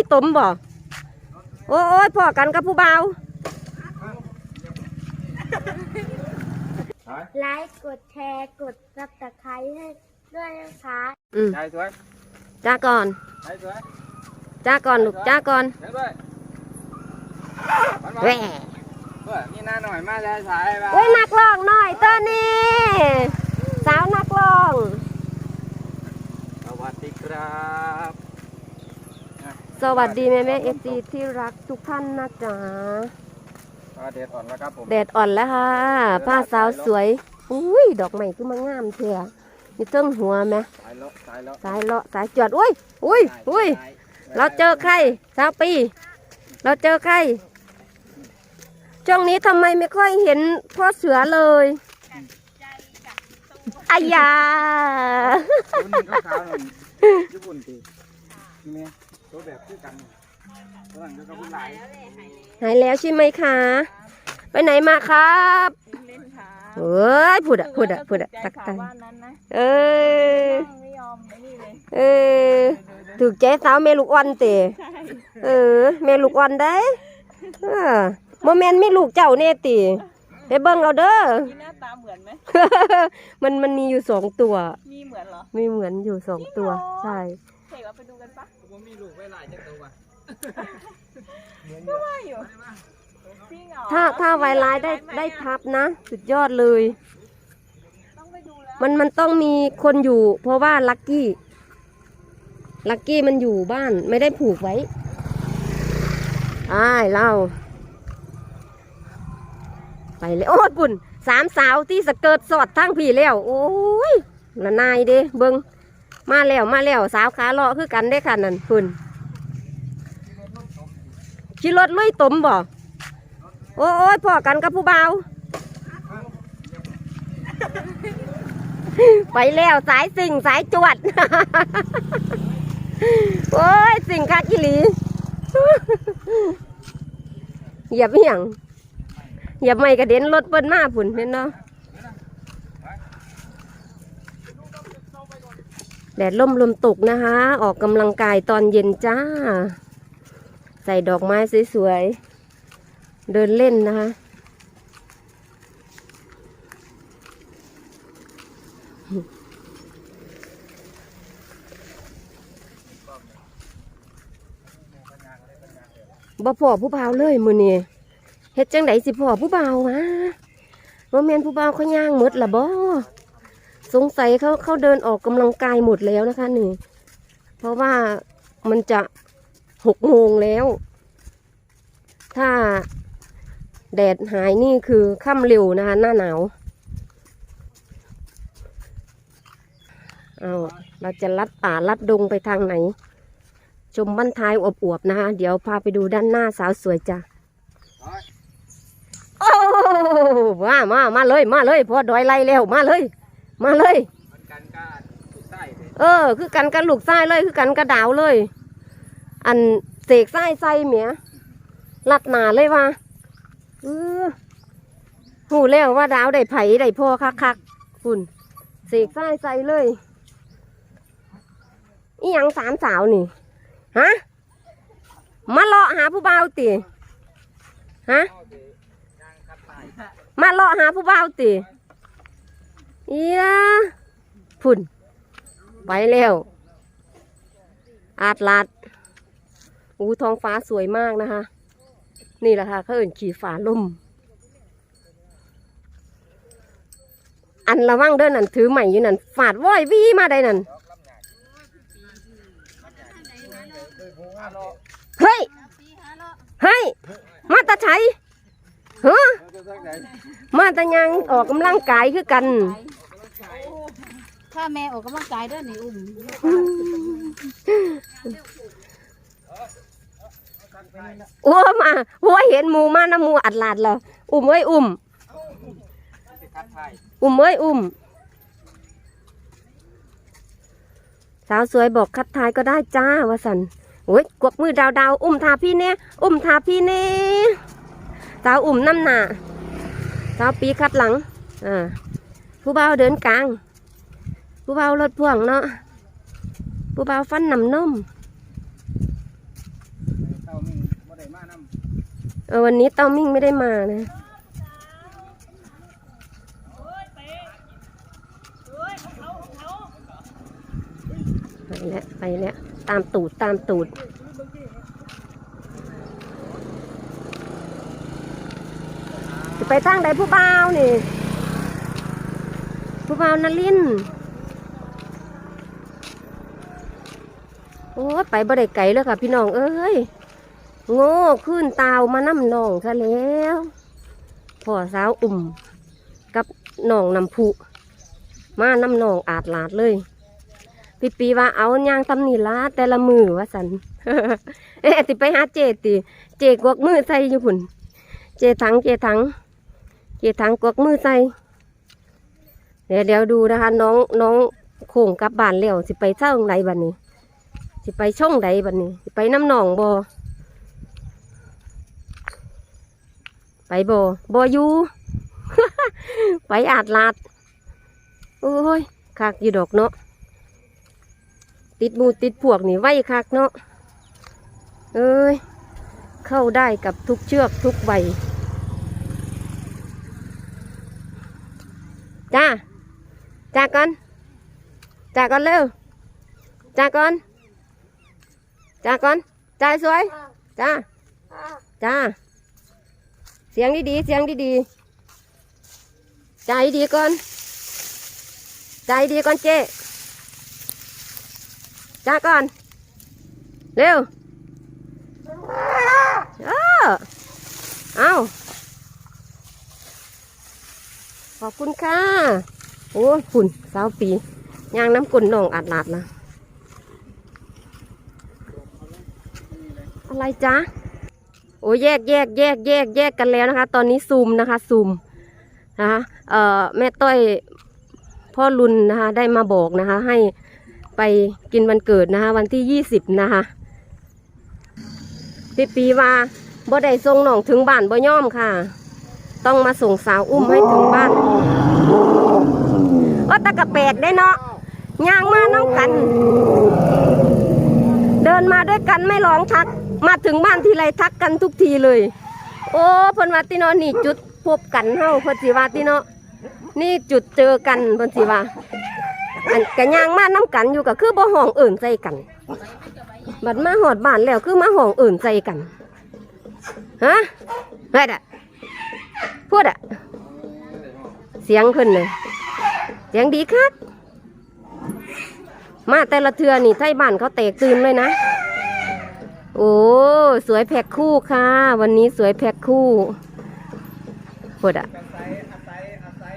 ยตมบ่โอ้ยพ่อกันกับผู้บ่าวไลค์กดแชร์กดซับสไครต์ให้ด้วยนะคะอืมชายสวยจ้าก่อนชายสวยจ้าก่อนลูกจ้าก่อนเดี๋ยวด้วยมันมาแหว่เพื่อนี่หน้าหน่อยมาแล้วชายมาโอ้ยนักร้องหน่อยตัวนี้สาวนักร้องสวัสดีครับ สวัสดีแม่แม่เอฟซีที่รักทุกท่านนะจ๊ะก็เดดอ่อนแล้วครับผม แดดอ่อนแล้วค่ะ ผ้าสาวสวย อุ้ย ดอกใหม่คือมางามเถอะมีเติ้งหัวไหมสายเลาะสายเลาะสายเลาะสายจวดอุ้ยอุ้ยอุ้ยเราเจอใครสาวปี เราเจอใครช่วงนี้ทำไมไม่ค่อยเห็นพ่อเสือเลยอายาตัวนึงขาวๆหน่อยญี่ปุ่นตี นี่เนี่ยตัวแบบคือกันตัวนั้นก็เป็นหลายหายแล้วใช่ไหมคะ ไปไหนมาครับเอ้ยพูดอะพูดอะพูดอะตักตังบ้านนั้นนะเออไม่ยอมไอ้นี่เลยเออถูกใจสาวเมลูกอ่อนเตะเออเมลูกอ่อนได้เออโมเมนต์ไม่ลูกเจ้าเน่ติไปเบิ่งเอาเด้อมีหน้าตาเหมือนไหมมันมันมีอยู่สองตัว มีเหมือนเหรอ มีเหมือนอยู่สองตัว ใช่เด็กเราไปดูกันปะ ผมมีลูกไว้หลายจักตัวก็ว่าอยู่จริงเหรอถ้าถ้าไวไลน์ได้ได้ทับนะ สุดยอดเลย ต้องไปดูแล้วมันมันต้องมีคนอยู่ เพราะว่าลักกี้ลักกี้มันอยู่บ้านไม่ได้ผูกไว้อ้ายเล่าไปเลยโอ้ยปุ่นสามสาวที่สะเกิดสอดทั้งพี่แล้ว โอ้ยละนายเด้เบิง มาแล้วมาแล้วสาวขาเลาะคือกันได้ค่ะนั่นปุ่นขี่รถลุยตมบ่โอ้ยพ่อกันกับผู้บ่าไปแล้วสายสิ่งสายจวด โอ้ยสิ่งคากิลีเหยียบเหี่ยงเหยียบไม่กระเด็นรถเปิ้นมาผุนเห็นเนาะ แดดล่มลมตกนะคะ ออกกำลังกายตอนเย็นจ้า ใส่ดอกไม้สวยๆ เดินเล่นนะคะ บ่พอผู้บ่าวเลยมือนี้เฮ็ดจังไดสิพอผู้บ่าววะบ่าแม่นผู้บ่าวเขาย่างหมดละบ่ สงสัยเขาเขาเดินออกกำลังกายหมดแล้วนะคะนี่ เพราะว่ามันจะหกโมงแล้ว ถ้าแดดหายนี่คือค่ำเร็วนะคะ หน้าหนาวเอาเราจะลัดป่าลัดดงไปทางไหน ชมบ้านท้ายอวบๆนะคะ เดี๋ยวพาไปดูด้านหน้าสาวสวยจ้ะโอ้มามามาเลย มาเลยพอดอยไล่แล้วมาเลย มาเลยมันกันก้าถูกใต้เลย เออ คือกันกับลูกไส้เลยคือกันกับดาวเลย อันเสกไส้ไส้เมียลัดหนาเลยว่าเออหูแล้วว่าดาวได้ไผ่ได้พ่อคักคักๆคุณเสกไส้ใส่เลยอีหยังสามสาวนี่ฮะมาเลาะหาผู้บ่าวติฮะมาเลาะหาผู้บ่าวติ เอียพุ่น ไปแล้ว อาดลาดอู้ท้องฟ้าสวยมากนะคะ นี่แหละค่ะเขาเอิ่นขี่ฝาลมอันระวังเด้อนั่นถือใหม่อยู่นั่นฝาดว้อยวีมาได้นั่น เฮ้ย เฮ้ย มาตาชัยเฮ้มาตายังออกกำลังกายคือกัน ถ้าแม่ออกกำลังกายด้วยนี่อุ้มโอ้มาโอ้ยเห็นหมูมานะหมูอัดลาดแล้วอุ้มเอ้ยอุ้มอุ้มเอ้ยอุ้มสาวสวยบอกคัดทายก็ได้จ้าวสันโอ้ยกวกมือดาวดาวๆอุ้มทาพี่เน่อุ้มทาพี่เน่สาวอุ้มน้ำหนาสาวปีคัดหลังอ่าผู้เบาวเดินกลาง ผู้เบาวรถพ่วงเนาะผู้เบาวฟันน้ำนมเออวันนี้เต้ามิ่งไม่ได้มานะไปแล้วไปแล้วตามตูดตามตูดจะไปทางใดผู้บ่าวนี่ผู้บ่าวนลินทร์ โอ้ไปบ่ได้ไกลเลยค่ะพี่น้องเอ้ยโง่ขึ้นตาวมาน้ำหนองซะแล้วพ่อสาวอุ่มกับหนองน้ำพุมาน้ำหนองอาดลาดเลยพี่ปีว่าเอาย่างตำนี่ละแต่ละมือว่าสันเอ๊ะติไปหาเจติเจกวกมือใส่อยู่พุ่นเจถังเจถังเจถังกวกมือใส่เดี๋ยวเดี๋ยวดูนะคะ น้องน้องโค้งกลับบ้านแล้วสิไปเช่าไหนบัดนี้ สิไปช่องใดบัดนี้สิไปน้ำหนองบอไปบอบออยู่ไปอาดลาด โอ้ยคักอยู่ดอกเนาะติดมูติดพวกนี่ไว้คักเนาะเอ้ยเข้าได้กับทุกเชือกทุกใบจ้าจ้าก่อนจ้าก่อนเร็วจ้าก่อน จ้าก่อนจ้าสวยจ้าจ้า เสียงดีๆเสียงดีๆใจดีก่อนใจดีก่อนเจ๊จ้าก่อน เร็วเออเอาขอบคุณค่ะ โอ้ยฝุ่นสาวปีย่างน้ำกุนหนองอัดลาดนะ อะไรจ๊ะโอ้ยแยกแยกแยกแยกแยกกันแล้วนะคะ ตอนนี้ซูมนะคะซูมนะคะเอ่อแม่ต้อยพ่อรุนนะคะ ได้มาบอกนะคะ ให้ไปกินวันเกิดนะคะ วันที่ยี่สิบนะคะพี่ปีว่าบ่ได้ส่งน้องถึงบ้านบ่ย่อมค่ะ ต้องมาส่งสาวอุ้มให้ถึงบ้านโอ้ตะกะแปกได้เนาะย่างมาน้องกัน เดินมาด้วยกันไม่ร้องทัก มาถึงบ้านทีไรทักกันทุกทีเลย โอ้เพิ่นว่าติเนาะนี่จุดพบกันเฮาเพิ่นสิว่าติเนาะนี่จุดเจอกันเพิ่นสิว่าอันกะย่างมาน้กันอยู่ก็คือบ่ห้องเอิ่นใส่กัน บัดมาหอดบ้านแล้วคือมาห้องเอิ่นใส่กันฮะเฮ็ดอะพูดอะเสียงเพิ่นเลยเสียงดีคักมาแต่ละเทือนี่ไทยบ้านเขาแตกตื่นเลยนะ โอ้ สวยแพ็คคู่ค่ะ วันนี้สวยแพ็คคู่ปวดอะอาศัยอาศัยอาศัย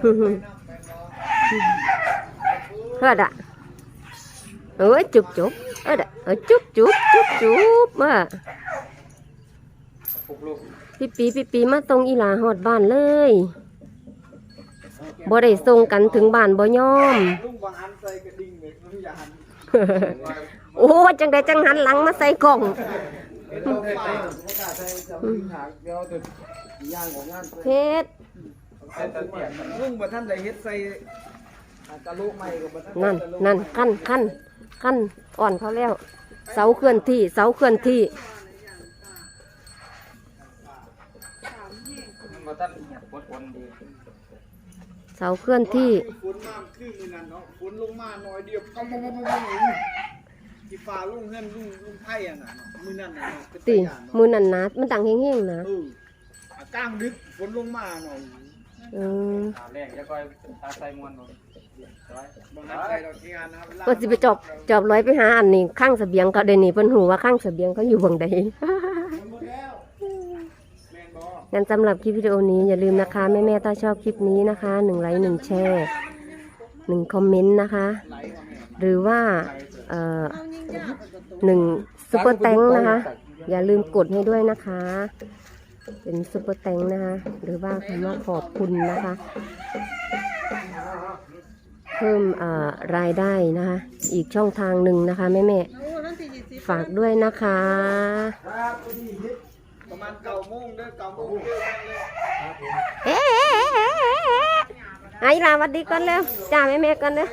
พุ่งพุ่งแหเพื่อดอะเอ้ยจุบจุบเอ้ยดะเอจุบจุบจุบจุบมาพี่ปีพี่ปีมาตรงอีหลาหอดบ้านเลยบ่ได้ส่งกันถึงบ้านบ่ยอม โอ้จังได้จังหันหลังมาใส่กล่องเป็นต้องใส่ไม่กล้าใส่จะวิ่งหาเดียวแต่ย่างของงานเพชรใส่ตะเกียบลุงบ่ท่านได้เฮ็ดใส่ตะลุใหม่ก็บ่ท่านนั่นนั่นขั้นขั้นขั้นอ่อนเขาแล้ว เสาเคลื่อนที่ เสาเคลื่อนที่เสาเคลื่อนที่ฝนมาคือมือนั้นเนาะฝนลงมาหน่อยเดียวก็บ่บ่บ่บ่ที่ ฟ้าลุงเฮือนลุงลุงไผ่อะน่ะมือนั้นน่ะเป็นติตะยานเนาะมือนันนะมันดังแห้งๆนะเอออากลางดึกฝนลงมาหน่อยเออแรกจะคอยตาใส่มวนบ่บางอันใส่ดอกที่งานนะครับก็สิไปจอบจอบร้อยไปหาอันนี้ข้างเสบียงก็เดยวนี่เพิ่นหูว่าข้างเสบียงเขาอยู่บังใดแม่นบ่งั้นสำหรับคลิปวิดีโอนี้อย่าลืมนะคะ แม่แม่ๆถ้าชอบคลิปนี้นะคะหนึ่งไลค์หนึ่งแชร์หนึ่งคอมเมนต์นะคะ หรือว่าเอ่อ หนึ่งซุปเปอร์แตงนะคะ อย่าลืมกดให้ด้วยนะคะ เป็นซุปเปอร์แตงนะคะ หรือว่าคำว่าขอบคุณนะคะ เพิ่มเอ่อรายได้นะคะ อีกช่องทางหนึ่งนะคะแม่แม่ฝากด้วยนะคะประมาณเก้าโมงเด้อเก้าโมงเด้อเอ๊ะไอ้ลาสวัสดีก่อนเร็วจ้าแม่แม่ก่อนเร็ว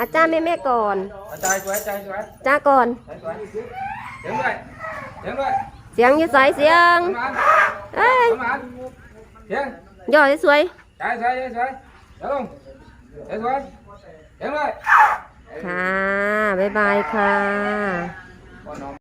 อาจารย์แม่แม่ก่อน อาจารย์สวยอาจารย์สวยจ้าก่อนเสียงด้วยเสียงด้วยเสียงยู่ใสเสียงเฮ้ยเสียงยอสวยอาจารย์สวยใจสวยเดี๋ยวลงอาจารย์สวยเสียงด้วยค่ะ บ๊ายบายค่ะ